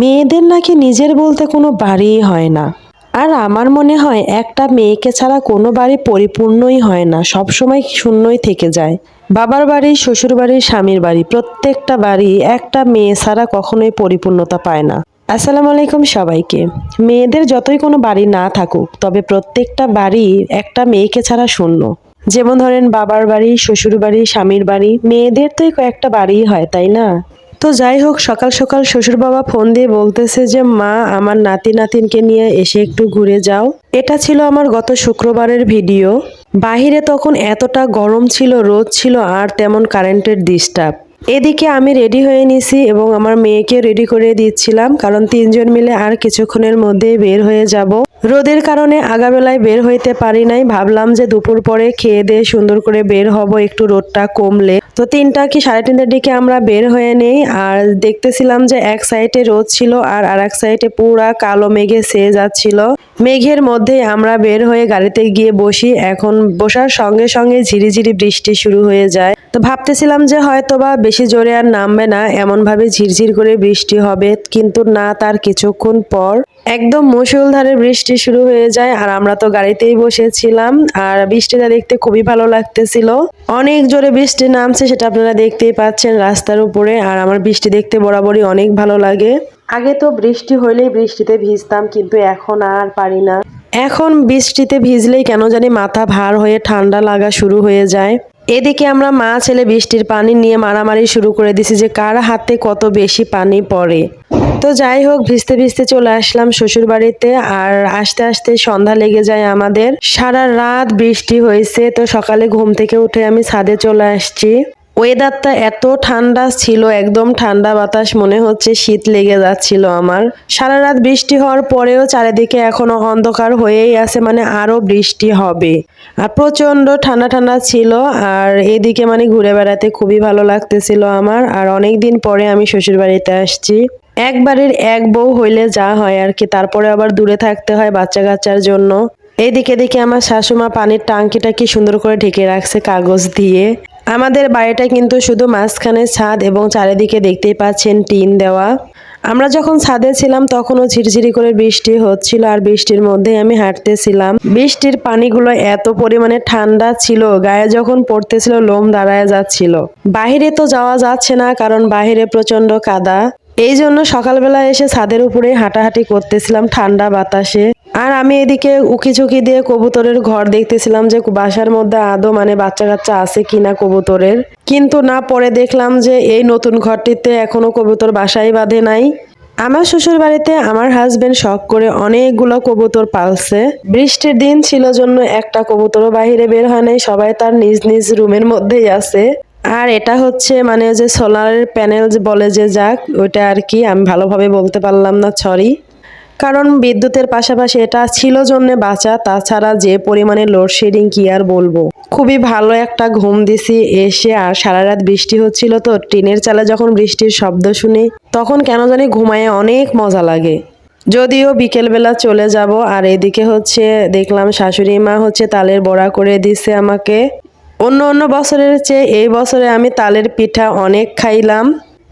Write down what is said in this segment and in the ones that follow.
মেয়েদের নাকি নিজের বলতে কোনো বাড়িই হয় না। আর আমার মনে হয় একটা মেয়েকে ছাড়া কোনো বাড়ি পরিপূর্ণই হয় না, সবসময় শূন্যই থেকে যায়। বাবার বাড়ি, শ্বশুর বাড়ি, স্বামীর বাড়ি, প্রত্যেকটা বাড়ি একটা মেয়ে ছাড়া কখনোই পরিপূর্ণতা পায় না। আসসালামু আলাইকুম সবাইকে। মেয়েদের যতই কোনো বাড়ি না থাকুক, তবে প্রত্যেকটা বাড়ি একটা মেয়েকে ছাড়া শূন্য। যেমন ধরেন বাবার বাড়ি, শ্বশুর বাড়ি, স্বামীর বাড়ি, মেয়েদের তো কয়েকটা বাড়িই হয়, তাই না? তো যাই হোক, সকাল সকাল শ্বশুর বাবা ফোন দিয়ে বলতেছে যে, মা, আমার নাতি নাতিনকে নিয়ে এসে একটু ঘুরে যাও। এটা ছিল আমার গত শুক্রবারের ভিডিও। বাহিরে তখন এতটা গরম ছিল, রোদ ছিল, আর তেমন কারেন্টের ডিস্টার্ব এদিকে আমি রেডি হয়ে নিছি এবং আমার মেয়েকে রেডি করে দিচ্ছিলাম, কারণ তিনজন মিলে আর কিছুক্ষণের মধ্যে বের হয়ে যাব। রোদের কারণে আগাবেলায় বের হইতে পারি নাই, ভাবলাম যে দুপুর পরে খেয়ে দিয়ে সুন্দর করে বের হব, একটু রোদটা কমলে। তো তিনটা কি সাড়ে তিনটার দিকে আমরা বের হয়ে নেই, আর দেখতেছিলাম যে এক সাইডে রোদ ছিল আর আর এক সাইডে পুরা কালো মেঘে সেয়ে যাচ্ছিল। মেঘের মধ্যে আমরা বের হয়ে গাড়িতে গিয়ে বসি, এখন বসার সঙ্গে সঙ্গে ঝিরিঝিরি বৃষ্টি শুরু হয়ে যায়। তো ভাবতেছিলাম যে হয়তো বা বেশি জোরে আর নামবে না এমন ভাবে ঝিরঝির করে বৃষ্টি হবে, কিন্তু না, তার কিছুক্ষণ পর একদম মুষলধারে বৃষ্টি শুরু হয়ে যায় আর আমরা তো গাড়িতেই বসেছিলাম আর বৃষ্টিটা দেখতে খুবই ভালো লাগতেছিল। অনেক জোরে বৃষ্টি নামছে সেটা আপনারা দেখতেই পাচ্ছেন রাস্তার উপরে আর আমার বৃষ্টি দেখতে বরাবরই অনেক ভালো লাগে। আগে তো বৃষ্টি হইলেই বৃষ্টিতে ভিজতাম, কিন্তু এখন আর পারি না। এখন বৃষ্টিতে ভিজলেই কেন জানি মাথা ভার হয়ে ঠান্ডা লাগা শুরু হয়ে যায়। এদিকে আমরা মা, ছেলে বৃষ্টির পানি নিয়ে মারামারি শুরু করে দিছি যে কার হাতে কত বেশি পানি পড়ে। তো যাই হোক, ভিজতে ভিজতে চলে আসলাম শ্বশুর বাড়িতে আর আস্তে আস্তে সন্ধ্যা লেগে যায় আমাদের। সারা রাত বৃষ্টি হয়েছে, তো সকালে ঘুম থেকে উঠে আমি ছাদে চলে আসছি। ওয়েদারটা এত ঠান্ডা ছিল, একদম ঠান্ডা বাতাস মনে হচ্ছে শীত লেগে যাচ্ছিল আমার। সারা রাত বৃষ্টি হওয়ার পরেও চারিদিকে এখনও অন্ধকার হয়েই আছে মানে আরও বৃষ্টি হবে। আর প্রচণ্ড ঠান্ডা ঠান্ডা ছিল, আর এদিকে মানে ঘুরে বেড়াতে খুবই ভালো লাগতেছিল আমার। আর অনেক দিন পরে আমি শ্বশুর বাড়িতে আসছি। একবারের এক বউ হইলে যা হয় আর কি, তারপরে আবার দূরে থাকতে হয় বাচ্চা কাচ্চার জন্য। এইদিকে দেখে আমার শাশুমা পানির টাঙ্কিটা কি সুন্দর করে ঢেকে রাখছে কাগজ দিয়ে। আমাদের বাড়িটা কিন্তু শুধু মাঝখানে ছাদ এবং চারিদিকে দেখতেই পাচ্ছেন টিন দেওয়া। আমরা যখন ছাদে ছিলাম তখনও ঝিরঝিরি করে বৃষ্টি হচ্ছিল আর বৃষ্টির মধ্যে আমি হাঁটতেছিলাম। বৃষ্টির পানিগুলো এত পরিমাণে ঠান্ডা ছিল, গায়ে যখন পড়তেছিল লোম দাঁড়ায় যাচ্ছিল। বাহিরে তো যাওয়া যাচ্ছে না কারণ বাহিরে প্রচণ্ড কাদা। এই জন্য সকালবেলা এসে ছাদের উপরে হাঁটাহাঁটি করতেছিলাম ঠান্ডা বাতাসে। আর আমি এদিকে উকি ঝুঁকি দিয়ে কবুতরের ঘর দেখতেছিলাম যে বাসার মধ্যে আদৌ মানে বাচ্চা কাচ্চা আছে কিনা কবুতরের। কিন্তু না, পরে দেখলাম যে এই নতুন ঘরটিতে এখনও কবুতর বাসাই বাঁধে নাই। আমার শ্বশুর বাড়িতে আমার হাজবেন্ড শখ করে অনেকগুলো কবুতর পালছে। বৃষ্টির দিন ছিল জন্য একটা কবুতরও বাইরে বের হয় নাই, সবাই তার নিজ নিজ রুমের মধ্যেই আছে। আর এটা হচ্ছে মানে যে সোলার প্যানেল বলে যে যাক, ওইটা আর কি, আমি ভালোভাবে বলতে পারলাম না সরি কারণ বিদ্যুতের পাশাপাশি এটা ছিল জন্য বাঁচা, তাছাড়া যে পরিমাণে লোডশেডিং কি আর বলব। খুবই ভালো একটা ঘুম দিছি, এসে আর সারা রাত বৃষ্টি হচ্ছিল তো, টিনের চালে যখন বৃষ্টির শব্দ শুনি, তখন কেন জানি ঘুমায় অনেক মজা লাগে। যদিও বিকেলবেলা চলে যাব, আর এদিকে হচ্ছে দেখলাম শাশুড়ি মা হচ্ছে তালের বড়া করে দিছে আমাকে। অন্য অন্য বছরের চেয়ে এই বছরে আমি তালের পিঠা অনেক খাইলাম।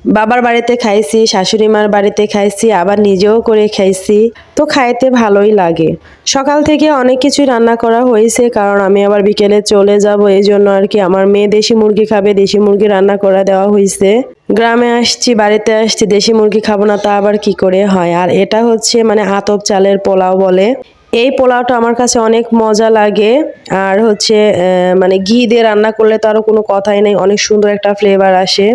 বাবার বাড়িতে খাইছি শাশুড়ি মার বাড়িতে খাইছি, আবার নিজেও করে খাইছি। তো খাইতে ভালোই লাগে। সকাল থেকে অনেক কিছুই রান্না করা হয়েছে, কারণ আমি আবার বিকেলে চলে যাব এই জন্য আর কি আমার মেয়ে দেশি মুরগি খাবে, দেশি মুরগি রান্না করে দেওয়া হয়েছে। গ্রামে আসছি, বাড়িতে আসছি, দেশি মুরগি খাব না, তা আবার কি করে হয়? আর এটা হচ্ছে মানে আতপ চালের পোলাও বলে। এই পোলাওটা আমার কাছে অনেক মজা লাগে। আর হচ্ছে মানে ঘি দিয়ে রান্না করলে তো আরও কোনো কথাই নেই, অনেক সুন্দর একটা ফ্লেভার আসে।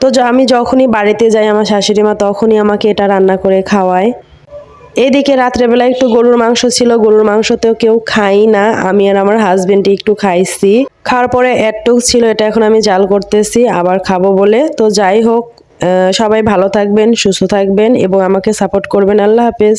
তো আমি যখনই বাড়িতে যাই আমার শাশুড়ি মা তখনই আমাকে এটা রান্না করে খাওয়ায়। এদিকে রাত্রেবেলা একটু গরুর মাংস ছিল, গরুর মাংস তো কেউ খাই না, আমি আর আমার হাজবেন্ড একটু খাইছি। খাওয়ার পরে একটুক ছিল, এটা এখন আমি জাল করতেছি, আবার খাব বলে। তো যাই হোক সবাই ভালো থাকবেন, সুস্থ থাকবেন এবং আমাকে সাপোর্ট করবেন। আল্লাহ হাফেজ।